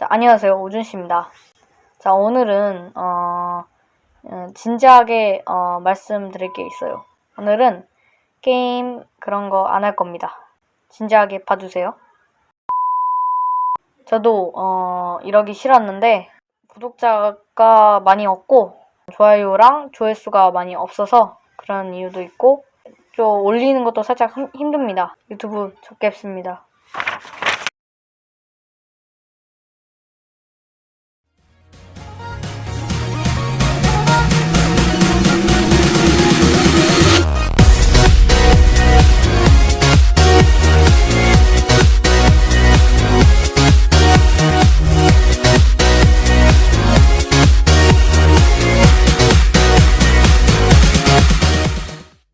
자, 안녕하세요. 오준씨입니다. 자, 오늘은, 어, 어, 진지하게, 어, 말씀드릴 게 있어요. 오늘은 게임 그런 거 안 할 겁니다. 진지하게 봐주세요. 저도, 어, 이러기 싫었는데, 구독자가 많이 없고, 좋아요랑 조회수가 많이 없어서 그런 이유도 있고, 좀 올리는 것도 살짝 힘, 듭니다 유튜브 적겠습니다.